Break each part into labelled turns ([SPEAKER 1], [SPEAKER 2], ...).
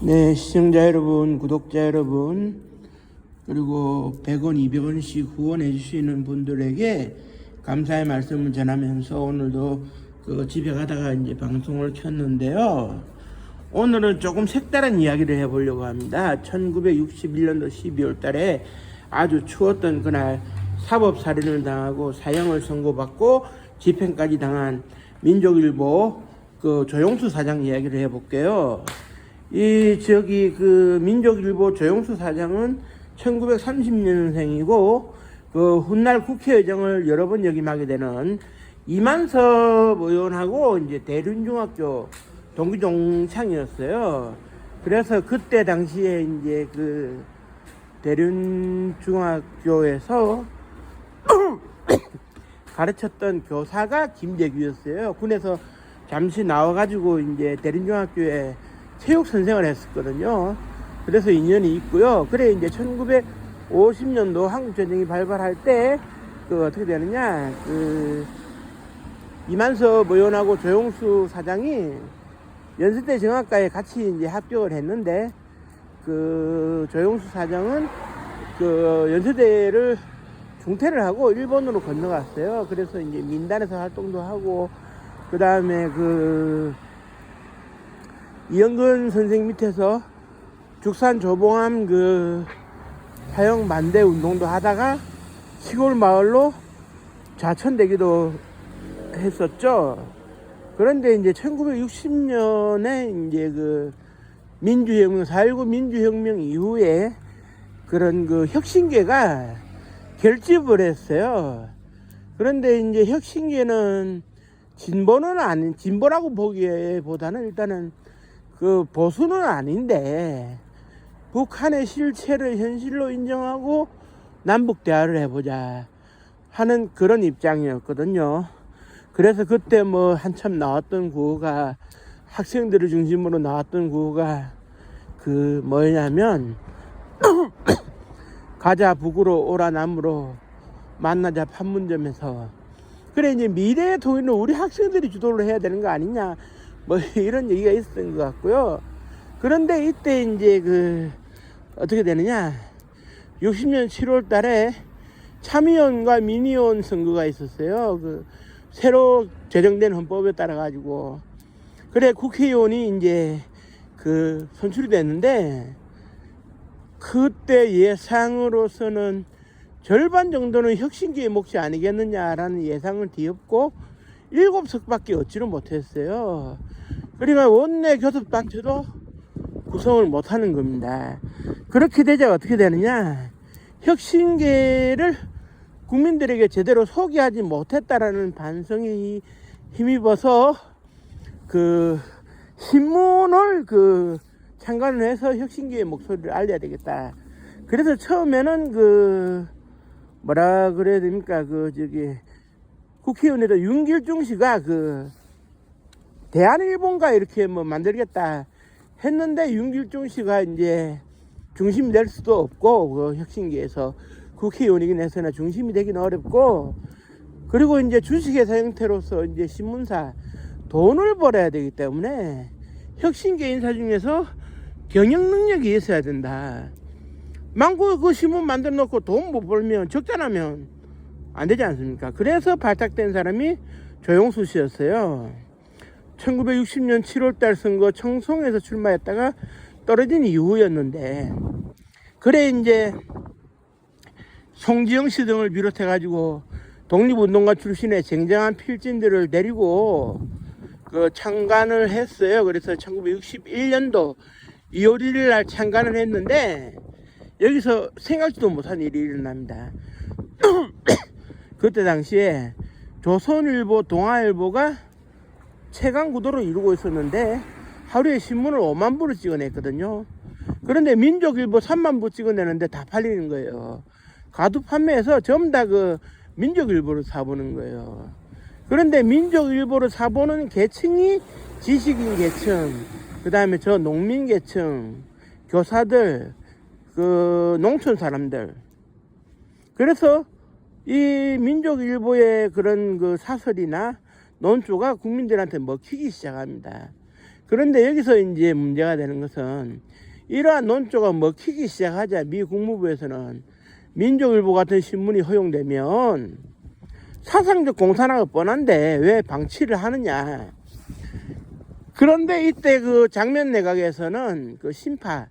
[SPEAKER 1] 네, 시청자 여러분, 구독자 여러분, 그리고 100원, 200원씩 후원해 주시는 분들에게 감사의 말씀을 전하면서 오늘도 그 집에 가다가 이제 방송을 켰는데요. 오늘은 조금 색다른 이야기를 해보려고 합니다. 1961년도 12월 달에 아주 추웠던 그날 사법살인을 당하고 사형을 선고받고 집행까지 당한 민족일보 그 조용수 사장 이야기를 해볼게요. 이 저기 그 민족일보 조용수 사장은 1930년생이고 그 훗날 국회의장을 여러 번 역임하게 되는 이만섭 의원하고 이제 대륜중학교 동기 동창이었어요. 그래서 그때 당시에 이제 그 대륜중학교에서 가르쳤던 교사가 김대규였어요. 군에서 잠시 나와가지고 이제 대림중학교에 체육 선생을 했었거든요. 그래서 인연이 있고요. 그래 이제 1950년도 한국 전쟁이 발발할 때 그 어떻게 되느냐 그 이만섭 의원하고 조용수 사장이 연세대 정학과에 같이 이제 합격을 했는데 그 조용수 사장은 그 연세대를 중퇴를 하고 일본으로 건너갔어요. 그래서 이제 민단에서 활동도 하고 그 다음에 그 이영근 선생 밑에서 죽산 조봉암 그 사형 반대 운동도 하다가 시골 마을로 좌천되기도 했었죠. 그런데 이제 1960년에 이제 그 민주혁명, 4.19 민주혁명 이후에 그런 그 혁신계가 결집을 했어요. 그런데 이제 혁신계는 진보는 아닌, 진보라고 보기보다는 일단은 그 보수는 아닌데 북한의 실체를 현실로 인정하고 남북 대화를 해보자 하는 그런 입장이었거든요. 그래서 그때 뭐 한참 나왔던 구호가 학생들을 중심으로 나왔던 구호가 그 뭐냐면 가자 북으로 오라 남으로 만나자 판문점에서 그래 이제 미래의 통일은 우리 학생들이 주도를 해야 되는 거 아니냐 뭐 이런 얘기가 있었던 것 같고요. 그런데 이때 이제 그 어떻게 되느냐 60년 7월 달에 참의원과 민의원 선거가 있었어요. 그 새로 제정된 헌법에 따라 가지고 그래 국회의원이 이제 그 선출이 됐는데 그때 예상으로서는 절반 정도는 혁신기의 몫이 아니겠느냐라는 예상을 뒤엎고 일곱 석밖에 얻지를 못했어요. 그러니까 원내 교섭단체도 구성을 못하는 겁니다. 그렇게 되자 어떻게 되느냐? 혁신계를 국민들에게 제대로 소개하지 못했다라는 반성에 힘입어서 그 신문을 그 창간을 해서 혁신계의 목소리를 알려야 되겠다. 그래서 처음에는 그 뭐라 그래야 됩니까? 그 저기 국회의원에도 윤길중 씨가 그 대한일본가 이렇게 뭐 만들겠다 했는데 윤길중 씨가 이제 중심이 될 수도 없고 그 혁신계에서 국회의원이긴 해서나 중심이 되긴 어렵고 그리고 이제 주식회사 형태로서 이제 신문사 돈을 벌어야 되기 때문에 혁신계 인사 중에서 경영 능력이 있어야 된다. 망고 그 신문 만들어 놓고 돈 못 벌면 적자나면 안 되지 않습니까? 그래서 발탁된 사람이 조용수 씨였어요. 1960년 7월달 선거 청송에서 출마했다가 떨어진 이후였는데 그래 이제 송지영 씨 등을 비롯해 가지고 독립운동가 출신의 쟁쟁한 필진들을 데리고 그 창간을 했어요. 그래서 1961년도 2월 1일 날 창간을 했는데 여기서 생각지도 못한 일이 일어납니다. 그때 당시에 조선일보, 동아일보가 최강 구도로 이루고 있었는데 하루에 신문을 5만 부를 찍어냈거든요. 그런데 민족일보 3만 부 찍어내는데 다 팔리는 거예요. 가두 판매해서 전부 다 그 민족일보를 사보는 거예요. 그런데 민족일보를 사보는 계층이 지식인 계층, 그 다음에 저 농민 계층, 교사들, 그 농촌 사람들. 그래서 이 민족일보의 그런 그 사설이나 논조가 국민들한테 먹히기 시작합니다. 그런데 여기서 이제 문제가 되는 것은 이러한 논조가 먹히기 시작하자 미 국무부에서는 민족일보 같은 신문이 허용되면 사상적 공산화가 뻔한데 왜 방치를 하느냐. 그런데 이때 그 장면 내각에서는 그 심파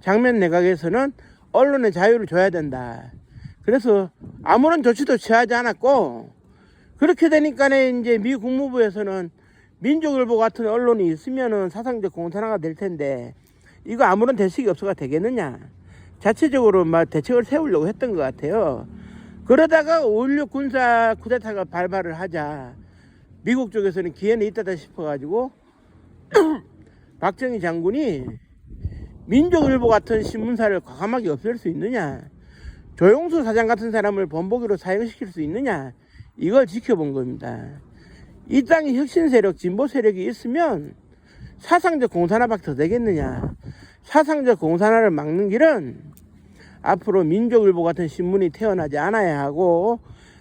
[SPEAKER 1] 장면 내각에서는 언론의 자유를 줘야 된다. 그래서 아무런 조치도 취하지 않았고 그렇게 되니까 이제 미 국무부에서는 민족일보 같은 언론이 있으면은 사상적 공산화가 될 텐데 이거 아무런 대책이 없어가 되겠느냐. 자체적으로 막 대책을 세우려고 했던 것 같아요. 그러다가 5.16 군사 쿠데타가 발발을 하자 미국 쪽에서는 기회는 있다다 싶어가지고 박정희 장군이 민족일보 같은 신문사를 과감하게 없앨 수 있느냐 조용수 사장 같은 사람을 본보기로 사용시킬 수 있느냐 이걸 지켜본 겁니다. 이 땅에 혁신 세력, 진보 세력이 있으면 사상적 공산화밖에 더 되겠느냐. 사상적 공산화를 막는 길은 앞으로 민족일보 같은 신문이 태어나지 않아야 하고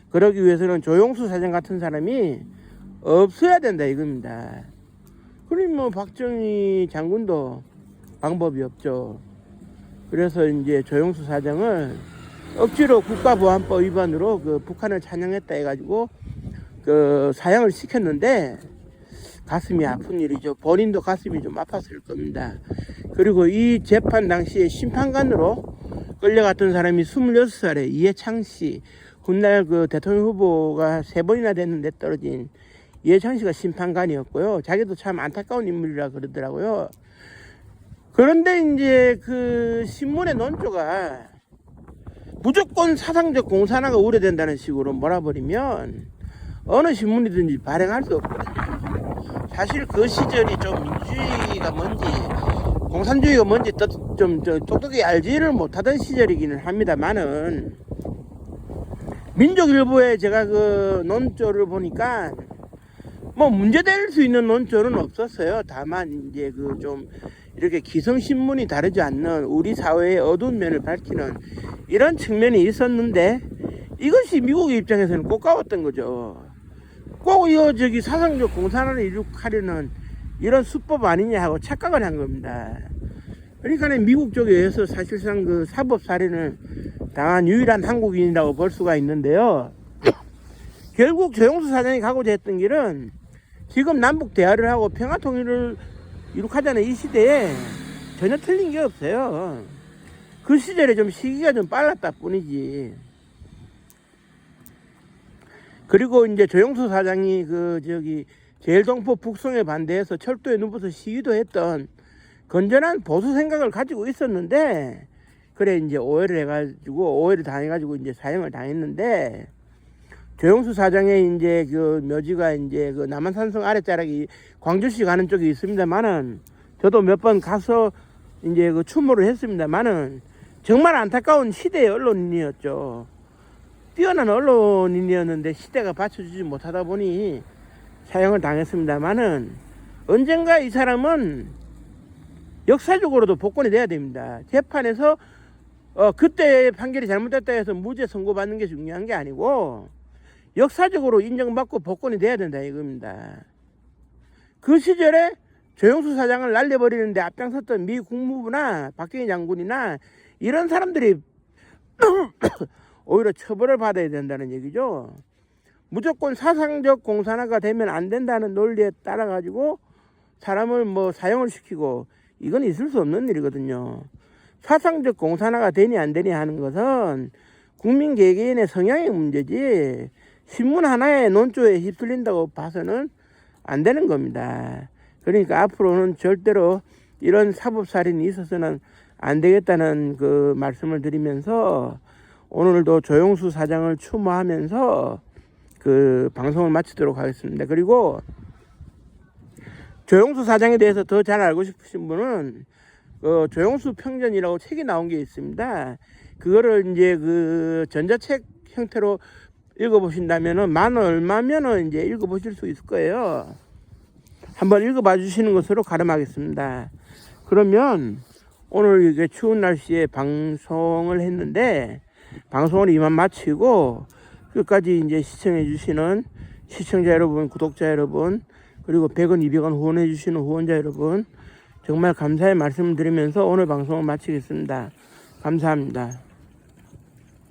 [SPEAKER 1] 그러기 위해서는 조용수 사장 같은 사람이 없어야 된다 이겁니다. 그러면 뭐 박정희 장군도 방법이 없죠. 그래서 이제 조용수 사장을 억지로 국가보안법 위반으로 그 북한을 찬양했다 해가지고 그 사형을 시켰는데 가슴이 아픈 일이죠. 본인도 가슴이 좀 아팠을 겁니다. 그리고 이 재판 당시에 심판관으로 끌려갔던 사람이 26살에 이해창 씨. 훗날 그 대통령 후보가 세 번이나 됐는데 떨어진 이해창 씨가 심판관이었고요. 자기도 참 안타까운 인물이라 그러더라고요. 그런데 이제 그 신문의 논조가 무조건 사상적 공산화가 우려된다는 식으로 몰아버리면 어느 신문이든지 발행할 수 없거든요. 사실 그 시절이 좀 민주주의가 뭔지 공산주의가 뭔지 또- 좀 저- 똑똑히 알지를 못하던 시절이기는 합니다만은 민족일보에 제가 그 논조를 보니까 뭐 문제될 수 있는 논조는 없었어요. 다만 이제 그 좀 이렇게 기성신문이 다르지 않는 우리 사회의 어두운 면을 밝히는 이런 측면이 있었는데 이것이 미국의 입장에서는 꼬까웠던 거죠. 꼭 이거 저기 사상적 공산화를 이룩하려는 이런 수법 아니냐 하고 착각을 한 겁니다. 그러니까 미국 쪽에 의해서 사실상 그 사법 살인을 당한 유일한 한국인이라고 볼 수가 있는데요. 결국 조영수 사장이 가고자 했던 길은 지금 남북 대화를 하고 평화 통일을 이룩하자는 이 시대에 전혀 틀린 게 없어요. 그 시절에 좀 시기가 좀 빨랐다 뿐이지. 그리고 이제 조영수 사장이 그 저기 제일동포 북송에 반대해서 철도에 누워서 시위도 했던 건전한 보수 생각을 가지고 있었는데 그래 이제 오해를 해가지고 오해를 당해가지고 이제 사형을 당했는데 조영수 사장의 이제 그 묘지가 이제 그 남한산성 아랫자락이 광주시 가는 쪽에 있습니다만은 저도 몇 번 가서 이제 그 추모를 했습니다만은 정말 안타까운 시대의 언론인이었죠. 뛰어난 언론인이었는데 시대가 받쳐주지 못하다 보니 사형을 당했습니다만은 언젠가 이 사람은 역사적으로도 복권이 돼야 됩니다. 재판에서 어, 그때 판결이 잘못됐다 해서 무죄 선고받는 게 중요한 게 아니고 역사적으로 인정받고 복권이 돼야 된다 이겁니다. 그 시절에 조영수 사장을 날려버리는데 앞장섰던 미 국무부나 박정희 장군이나 이런 사람들이 오히려 처벌을 받아야 된다는 얘기죠. 무조건 사상적 공산화가 되면 안 된다는 논리에 따라 가지고 사람을 뭐 사형을 시키고 이건 있을 수 없는 일이거든요. 사상적 공산화가 되니 안 되니 하는 것은 국민 개개인의 성향의 문제지 신문 하나의 논조에 휩쓸린다고 봐서는 안 되는 겁니다. 그러니까 앞으로는 절대로 이런 사법살인이 있어서는 안 되겠다는 그 말씀을 드리면서 오늘도 조영수 사장을 추모하면서 그 방송을 마치도록 하겠습니다. 그리고 조영수 사장에 대해서 더 잘 알고 싶으신 분은 그 조영수 평전이라고 책이 나온 게 있습니다. 그거를 이제 그 전자책 형태로 읽어보신다면은 만 얼마면은 이제 읽어보실 수 있을 거예요. 한번 읽어봐 주시는 것으로 가름하겠습니다. 그러면 오늘 이게 추운 날씨에 방송을 했는데 방송을 이만 마치고 끝까지 이제 시청해 주시는 시청자 여러분, 구독자 여러분 그리고 100원, 200원 후원해 주시는 후원자 여러분 정말 감사의 말씀을 드리면서 오늘 방송을 마치겠습니다. 감사합니다.